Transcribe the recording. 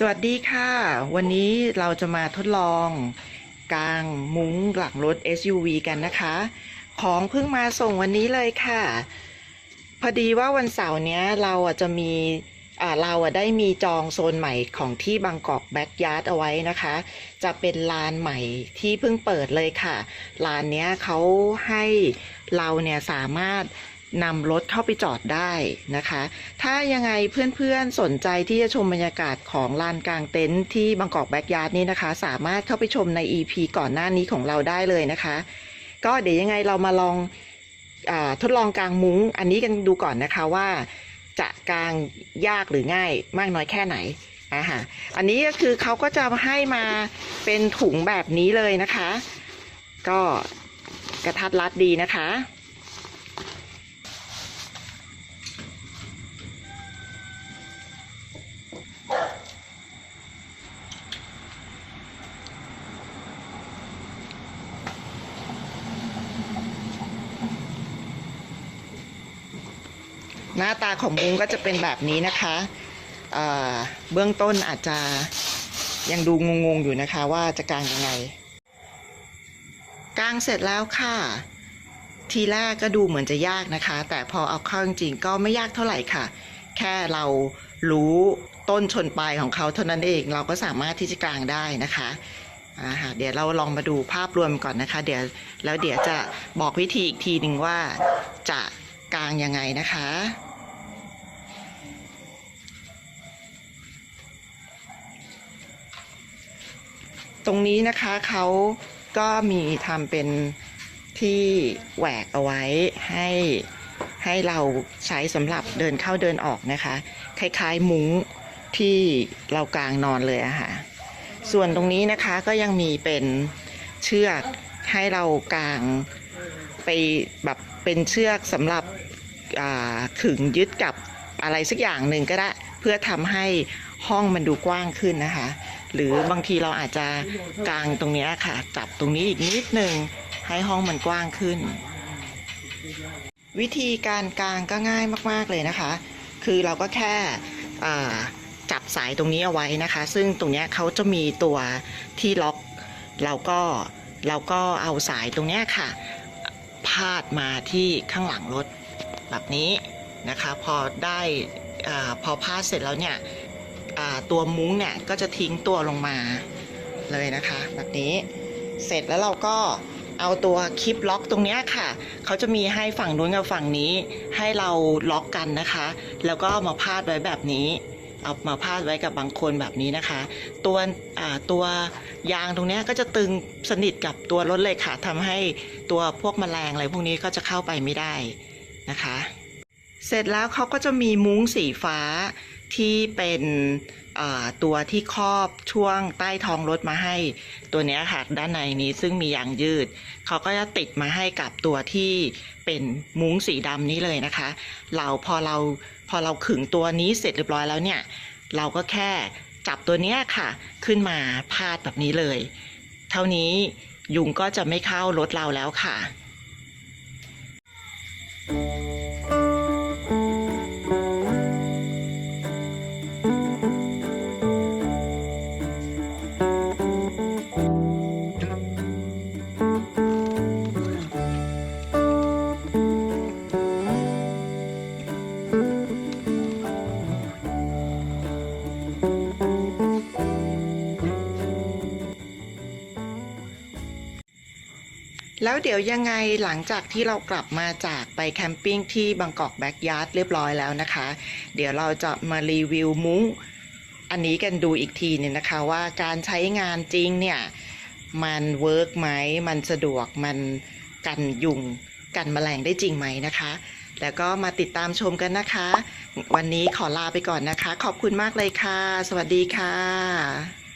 สวัสดีค่ะ วันนี้เราจะมาทดลองกางมุ้งหลังรถ SUV กันนะคะ ของเพิ่งมาส่งวันนี้เลยค่ะ พอดีว่าวันเสาร์เนี้ยเราอะจะมีอ่าเราอะได้มีจองโซนใหม่ของที่บางกอกแบ็กยาร์ดเอาไว้นะคะ จะเป็นลานใหม่ที่เพิ่งเปิดเลยค่ะ ลานเนี้ยเขาให้เราเนี่ยสามารถ นำรถเข้าไปจอดได้นะคะ ถ้ายังไงเพื่อนๆสนใจที่จะชมบรรยากาศของลานกลางเต็นท์ที่บางกอกแบ็กยาร์ดนี่นะคะ สามารถเข้าไปชมใน EP ก่อนหน้านี้ของเราได้เลยนะคะ ก็เดี๋ยวยังไงเรามาลองอทดลองกลางมุ้งอันนี้กันดูก่อนนะคะว่าจะกลางยากหรือง่ายมากน้อยแค่ไหนอ่าฮะอันนี้ก็คือเขาก็จะให้มาเป็นถุงแบบนี้เลยนะคะ ก็กระทัดรัดดีนะคะ หน้าตาของมุ้งก็จะเป็นแบบนี้นะคะเเบื้องต้นอาจจะยังดูงงๆอยู่นะคะว่าจะกางยังไงกางเสร็จแล้วค่ะ ทีแรกก็ดูเหมือนจะยากนะคะ แต่พอเอาเข้าจริงๆก็ไม่ยากเท่าไหร่ค่ะ แค่เรารู้ต้นชนปลายของเขาเท่านั้นเอง เราก็สามารถที่จะกางได้นะคะอ่าฮะเดี๋ยวเราลองมาดูภาพรวมก่อนนะคะ เดี๋ยวแล้วเดี๋ยวจะบอกวิธีอีกทีหนึ่งว่าจะกางยังไงนะคะ ตรงนี้นะคะเขาก็มีทำเป็นที่แหวกเอาไว้ให้ให้เราใช้สำหรับเดินเข้าเดินออกนะคะ คล้ายๆมุ้งที่เรากางนอนเลยอะค่ะ ส่วนตรงนี้นะคะก็ยังมีเป็นเชือกให้เรากางไปแบบเป็นเชือกสำหรับขึงยึดกับอะไรสักอย่างหนึ่งก็ได้ เพื่อทำให้ห้องมันดูกว้างขึ้นนะคะ หรือบางทีเราอาจจะกางตรงนี้ค่ะ จับตรงนี้อีกนิดนึงให้ห้องมันกว้างขึ้น วิธีการกางก็ง่ายมากๆเลยนะคะ คือเราก็แค่จับสายตรงนี้เอาไว้นะคะ ซึ่งตรงนี้เขาจะมีตัวที่ล็อกเราก็เราก็เอาสายตรงนี้ค่ะ พาดมาที่ข้างหลังรถแบบนี้นะคะ พอได้อพอพาดเสร็จแล้วเนี่ย ตัวมุ้งเนี่ยก็จะทิ้งตัวลงมาเลยนะคะ แบบนี้เสร็จแล้วเราก็เอาตัวคลิปล็อกตรงเนี้ยค่ะ เขาจะมีให้ฝั่งนู้นกับฝั่งนี้ให้เราล็อกกันนะคะ แล้วก็เอามาพาดไว้แบบนี้ เอามาพาดไว้กับบางคนแบบนี้นะคะ ตัวตัวยางตรงเนี้ยก็จะตึงสนิทกับตัวรถเลยค่ะทำให้ตัวพวกแมลงอะไรพวกนี้ก็จะเข้าไปไม่ได้นะคะ เสร็จแล้วเขาก็จะมีมุ้งสีฟ้า ที่เป็นตัวที่ครอบช่วงใต้ท้องรถมาให้ตัวนี้ค่ะด้านในนี้ซึ่งมียางยืด เขาก็จะติดมาให้กับตัวที่เป็นมุ้งสีดำนี้เลยนะคะ เราพอเราพอเราขึงตัวนี้เสร็จเรียบร้อยแล้วเนี่ย เราก็แค่จับตัวนี้ค่ะขึ้นมาพาดแบบนี้เลย เท่านี้ยุงก็จะไม่เข้ารถเราแล้วค่ะ แล้วเดี๋ยวยังไงหลังจากที่เรากลับมาจากไปแคมปิ้งที่บางกอกแบ็กยาร์ดเรียบร้อยแล้วนะคะ เดี๋ยวเราจะมารีวิวมุ้งอันนี้กันดูอีกทีหนึงนะคะว่าการใช้งานจริงเนี่ย มันเวิร์กไหม มันสะดวกมันกันยุง กันแมลงได้จริงไหมนะคะ แล้วก็มาติดตามชมกันนะคะ วันนี้ขอลาไปก่อนนะคะ ขอบคุณมากเลยค่ะ สวัสดีค่ะ